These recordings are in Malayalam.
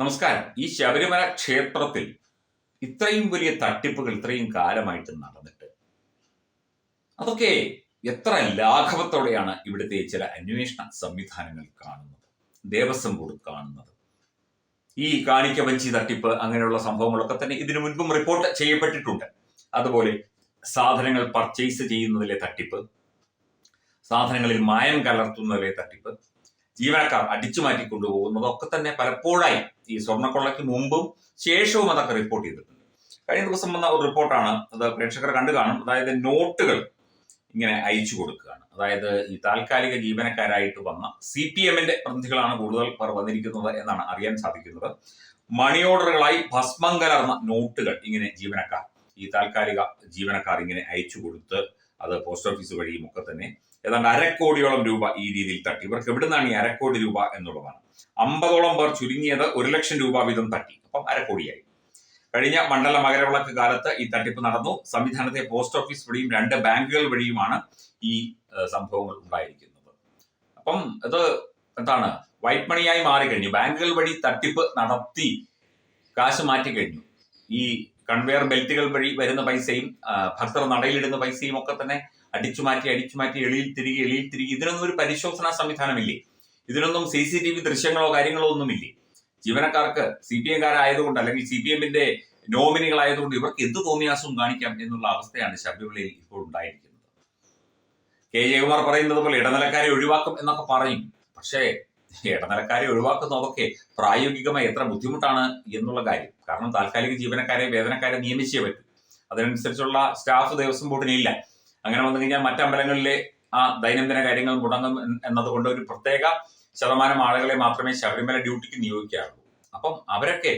നമസ്കാരം. ഈ ശബരിമല ക്ഷേത്രത്തിൽ ഇത്രയും വലിയ തട്ടിപ്പുകൾ ഇത്രയും കാലമായിട്ട് നടന്നിട്ട് അതൊക്കെ എത്ര ലാഘവത്തോടെയാണ് ഇവിടുത്തെ ചില അന്വേഷണ സംവിധാനങ്ങൾ കാണുന്നത് ദേവസ്വം ബോർഡ് കാണുന്നത്. ഈ കാണിക്ക വഞ്ചി തട്ടിപ്പ് അങ്ങനെയുള്ള സംഭവങ്ങളൊക്കെ തന്നെ ഇതിനു മുൻപും റിപ്പോർട്ട് ചെയ്യപ്പെട്ടിട്ടുണ്ട്. അതുപോലെ സാധനങ്ങൾ പർച്ചേസ് ചെയ്യുന്നതിലെ തട്ടിപ്പ് സാധനങ്ങളിൽ മായം കലർത്തുന്നതിലെ തട്ടിപ്പ് ജീവനക്കാർ അടിച്ചു മാറ്റി കൊണ്ടുപോകുന്നതൊക്കെ തന്നെ പലപ്പോഴായി ഈ സ്വർണക്കൊള്ളയ്ക്ക് മുമ്പും ശേഷവും അതൊക്കെ റിപ്പോർട്ട് ചെയ്തിട്ടുണ്ട്. കഴിഞ്ഞ ദിവസം വന്ന ഒരു റിപ്പോർട്ടാണ് അത് പ്രേക്ഷകർ കണ്ടു കാണും. അതായത് നോട്ടുകൾ ഇങ്ങനെ അയച്ചു കൊടുക്കുകയാണ്. അതായത് ഈ താൽക്കാലിക ജീവനക്കാരായിട്ട് വന്ന സി പി എമ്മിന്റെ പ്രതിനിധികളാണ് കൂടുതൽ പേർ വന്നിരിക്കുന്നത് എന്നാണ് അറിയാൻ സാധിക്കുന്നത്. മണി ഓർഡറുകളായി ഭസ്മം കലർന്ന നോട്ടുകൾ ഇങ്ങനെ ജീവനക്കാർ ഈ താൽക്കാലിക ജീവനക്കാർ ഇങ്ങനെ അയച്ചു കൊടുത്ത് അത് പോസ്റ്റ് ഓഫീസ് വഴിയും ഒക്കെ തന്നെ ഏതാണ്ട് അരക്കോടിയോളം രൂപ ഈ രീതിയിൽ തട്ടി. ഇവർക്ക് എവിടുന്നാണ് ഈ അരക്കോടി രൂപ എന്നുള്ളതാണ്. അമ്പതോളം പേർ ചുരുങ്ങിയത് ഒരു ലക്ഷം രൂപ വീതം തട്ടി. അപ്പം അരക്കോടിയായി. കഴിഞ്ഞ മണ്ഡല മകരവിളക്ക് കാലത്ത് ഈ തട്ടിപ്പ് നടന്നു. സംവിധാനത്തെ പോസ്റ്റ് ഓഫീസ് വഴിയും രണ്ട് ബാങ്കുകൾ വഴിയുമാണ് ഈ സംഭവങ്ങൾ ഉണ്ടായിരിക്കുന്നത്. അപ്പം ഇത് എന്താണ്? വൈറ്റ് മണിയായി മാറിക്കഴിഞ്ഞു. ബാങ്കുകൾ വഴി തട്ടിപ്പ് നടത്തി കാശ് മാറ്റി കഴിഞ്ഞു ഈ കൺവെയർ ബെൽറ്റുകൾ വഴി വരുന്ന പൈസയും ഭക്തർ നടയിലിടുന്ന പൈസയും ഒക്കെ തന്നെ അടിച്ചു മാറ്റി അടിച്ചു മാറ്റി എളിയിൽ തിരികെ എളിയിൽ തിരികെ. ഇതിനൊന്നും ഒരു പരിശോധനാ സംവിധാനമില്ലേ? ഇതിനൊന്നും സി സി ടി വി ദൃശ്യങ്ങളോ കാര്യങ്ങളോ ഒന്നുമില്ലേ? ജീവനക്കാർക്ക് സി പി എംകാരായതുകൊണ്ട് അല്ലെങ്കിൽ സി പി എമ്മിന്റെ നോമിനികളായതുകൊണ്ട് ഇവർക്ക് എന്ത് തോന്നിയാസവും കാണിക്കാം എന്നുള്ള അവസ്ഥയാണ് ശബരിമലയിൽ ഇപ്പോൾ ഉണ്ടായിരിക്കുന്നത്. കെ ജയകുമാർ പറയുന്നത് പോലെ ഇടനിലക്കാരെ ഒഴിവാക്കും എന്നൊക്കെ പറയും. പക്ഷേ ഇടനിലക്കാരെ ഒഴിവാക്കുന്നതൊക്കെ പ്രായോഗികമായി എത്ര ബുദ്ധിമുട്ടാണ് എന്നുള്ള കാര്യം. കാരണം താൽക്കാലിക ജീവനക്കാരെ വേതനക്കാരെ നിയമിച്ചേ പറ്റും. അതിനനുസരിച്ചുള്ള സ്റ്റാഫ് ദേവസ്വം ബോർഡിനില്ല. അങ്ങനെ വന്നു കഴിഞ്ഞാൽ മറ്റമ്പലങ്ങളിലെ ആ ദൈനംദിന കാര്യങ്ങൾ മുടങ്ങും എന്നതുകൊണ്ട് ഒരു പ്രത്യേക ശതമാനം ആളുകളെ മാത്രമേ ശബരിമല ഡ്യൂട്ടിക്ക് നിയോഗിക്കാറുള്ളൂ. അപ്പം അവരൊക്കെ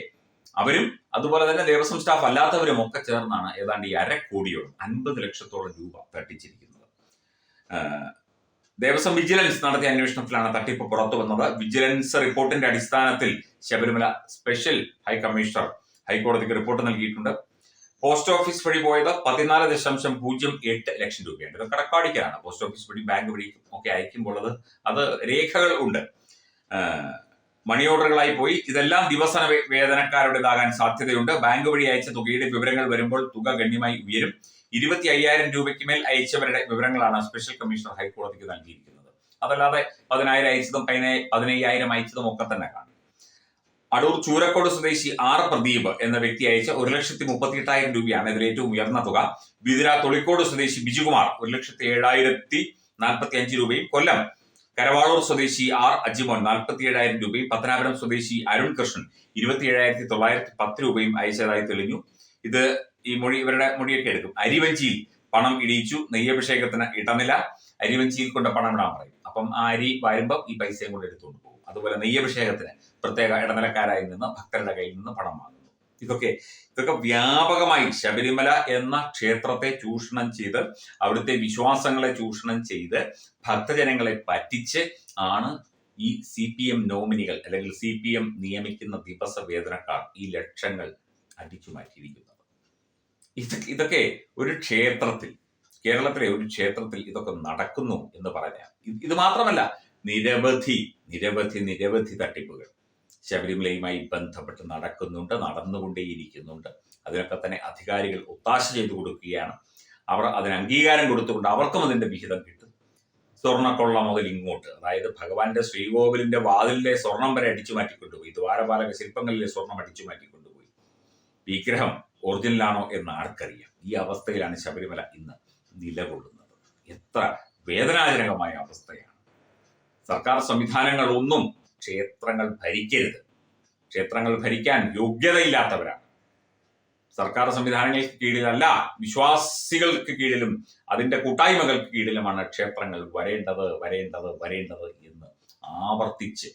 അവരും അതുപോലെ തന്നെ ദേവസ്വം സ്റ്റാഫ് അല്ലാത്തവരും ഒക്കെ ചേർന്നാണ് ഏതാണ്ട് ഈ അരക്കോടിയോളം അൻപത് ലക്ഷത്തോളം രൂപ തട്ടിച്ചിരിക്കുന്നത്. ദേവസ്വം വിജിലൻസ് നടത്തിയ അന്വേഷണത്തിലാണ് തട്ടിപ്പ് പുറത്തു വന്നത്. വിജിലൻസ് റിപ്പോർട്ടിന്റെ അടിസ്ഥാനത്തിൽ ശബരിമല സ്പെഷ്യൽ ഹൈ കമ്മീഷണർ ഹൈക്കോടതിക്ക് റിപ്പോർട്ട് നൽകിയിട്ടുണ്ട്. പോസ്റ്റ് ഓഫീസ് വഴി പോയത് പതിനാല് ദശാംശം പൂജ്യം എട്ട് ലക്ഷം രൂപയാണ്. ഇത് കടക്കാടിക്കാണ് പോസ്റ്റ് ഓഫീസ് വഴി ബാങ്ക് വഴി ഒക്കെ അയക്കുമ്പോൾ അത് അത് രേഖകൾ ഉണ്ട്. മണി ഓർഡറുകളായി പോയി. ഇതെല്ലാം ദിവസന വേതനക്കാരുടേതാകാൻ സാധ്യതയുണ്ട്. ബാങ്ക് വഴി അയച്ച തുകയുടെ വിവരങ്ങൾ വരുമ്പോൾ തുക ഗണ്യമായി ഉയരും. ഇരുപത്തി അയ്യായിരം രൂപയ്ക്ക് മേൽ അയച്ചവരുടെ വിവരങ്ങളാണ് സ്പെഷ്യൽ കമ്മീഷണർ ഹൈക്കോടതിക്ക് നൽകിയിരിക്കുന്നത്. അതല്ലാതെ പതിനായിരം അയച്ചതും പതിനേ- പതിനയ്യായിരം അയച്ചതും ഒക്കെ തന്നെ കാണും. അടൂർ ചൂരക്കോട് സ്വദേശി ആർ പ്രദീപ് എന്ന വ്യക്തി അയച്ച ഒരു ലക്ഷത്തി മുപ്പത്തി എട്ടായിരം രൂപയാണ് ഇതിൽ ഏറ്റവും ഉയർന്ന തുക. ബിദിര തൊളിക്കോട് സ്വദേശി ബിജുകുമാർ ഒരു ലക്ഷത്തി ഏഴായിരത്തി നാൽപ്പത്തി അഞ്ച് രൂപയും കൊല്ലം കരവാളൂർ സ്വദേശി ആർ അജിമോൻ നാൽപ്പത്തി ഏഴായിരം രൂപയും പത്തനാപുരം സ്വദേശി അരുൺ കൃഷ്ണൻ ഇരുപത്തി ഏഴായിരത്തി തൊള്ളായിരത്തി പത്ത് രൂപയും അയച്ചതായി തെളിഞ്ഞു. ഇത് ഈ മൊഴി ഇവരുടെ മൊഴിയൊക്കെ എടുക്കും. അരിവഞ്ചിയിൽ പണം ഇടിയിച്ചു. നെയ്യഭിഷേകത്തിന് ഇടനില. അരിവഞ്ചിയിൽ കൊണ്ട് പണം ഇടാൻ പറയും. അപ്പം ആ അരി വരുമ്പം ഈ പൈസയും കൊണ്ട് എടുത്തുകൊണ്ട് പോകും. അതുപോലെ നെയ്യഭിഷേകത്തിന് പ്രത്യേക ഇടനിലക്കാരായി നിന്ന് ഭക്തരുടെ കയ്യിൽ നിന്ന് പണം വാങ്ങുന്നു. ഇതൊക്കെ ഇതൊക്കെ വ്യാപകമായി ശബരിമല എന്ന ക്ഷേത്രത്തെ ചൂഷണം ചെയ്ത് അവിടുത്തെ വിശ്വാസങ്ങളെ ചൂഷണം ചെയ്ത് ഭക്തജനങ്ങളെ പറ്റിച്ച് ആണ് ഈ സി പി എം നോമിനികൾ അല്ലെങ്കിൽ സി പി എം നിയമിക്കുന്ന ദിവസ വേതനക്കാർ ഈ ലക്ഷങ്ങൾ അടിച്ചു മാറ്റിയിരിക്കുന്നത്. ഇത് ഇതൊക്കെ ഒരു ക്ഷേത്രത്തിൽ കേരളത്തിലെ ഒരു ക്ഷേത്രത്തിൽ ഇതൊക്കെ നടക്കുന്നു എന്ന് പറഞ്ഞാൽ ഇത് മാത്രമല്ല നിരവധി നിരവധി നിരവധി തട്ടിപ്പുകൾ ശബരിമലയുമായി ബന്ധപ്പെട്ട് നടക്കുന്നുണ്ട് നടന്നുകൊണ്ടേയിരിക്കുന്നുണ്ട്. അതിനൊക്കെ തന്നെ അധികാരികൾ ഒത്താശ ചെയ്തു കൊടുക്കുകയാണ്. അവർ അതിന് അംഗീകാരം കൊടുത്തുകൊണ്ട് അവർക്കും അതിന്റെ വിഹിതം കിട്ടും. സ്വർണക്കൊള്ള മുതൽ ഇങ്ങോട്ട് അതായത് ഭഗവാന്റെ ശ്രീകോവിലിന്റെ വാതിലിലെ സ്വർണം വരെ അടിച്ചു മാറ്റിക്കൊണ്ടുപോയി. ദ്വാരപാലക ശില്പങ്ങളിലെ സ്വർണം അടിച്ചു മാറ്റിക്കൊണ്ടുപോയി. വിഗ്രഹം ഒറിജിനലാണോ എന്ന് ആർക്കറിയാം. ഈ അവസ്ഥയിലാണ് ശബരിമല ഇന്ന് നിലകൊള്ളുന്നത്. എത്ര വേദനാജനകമായ അവസ്ഥയാണ്. സർക്കാർ സംവിധാനങ്ങളൊന്നും ക്ഷേത്രങ്ങൾ ഭരിക്കരുത്. ക്ഷേത്രങ്ങൾ ഭരിക്കാൻ യോഗ്യതയില്ലാത്തവരാണ്. സർക്കാർ സംവിധാനങ്ങൾക്ക് കീഴിലല്ല വിശ്വാസികൾക്ക് കീഴിലും അതിന്റെ കൂട്ടായ്മകൾക്ക് കീഴിലുമാണ് ക്ഷേത്രങ്ങൾ വരേണ്ടത് വരേണ്ടത് വരേണ്ടത് എന്ന് ആവർത്തിച്ച്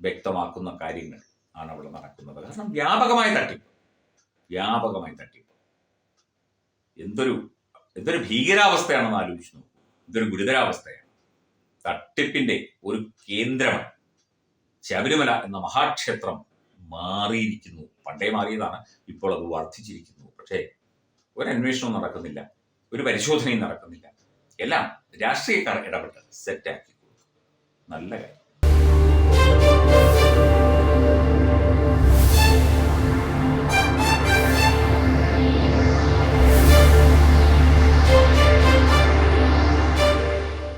വ്യക്തമാക്കുന്ന കാര്യങ്ങൾ ആണ് അവിടെ നടക്കുന്നത്. കാരണം വ്യാപകമായ തട്ടിപ്പ്. വ്യാപകമായ തട്ടിപ്പ്. എന്തൊരു എന്തൊരു ഭീകരാവസ്ഥയാണെന്ന് ആലോചിച്ച് നോക്കൂ. ഇതൊരു ഗുരുതരാവസ്ഥയാണ്. തട്ടിപ്പിന്റെ ഒരു കേന്ദ്രമാണ്. ശബരിമല എന്ന മഹാക്ഷേത്രം മാറിയിരിക്കുന്നു. പണ്ടേ മാറിയതാണ് ഇപ്പോൾ അത് വർദ്ധിച്ചിരിക്കുന്നു. പക്ഷേ ഒരു അന്വേഷണവും നടക്കുന്നില്ല ഒരു പരിശോധനയും നടക്കുന്നില്ല. എല്ലാം രാഷ്ട്രീയക്കാർ ഇടപെട്ട് സെറ്റാക്കി നല്ല കാര്യം.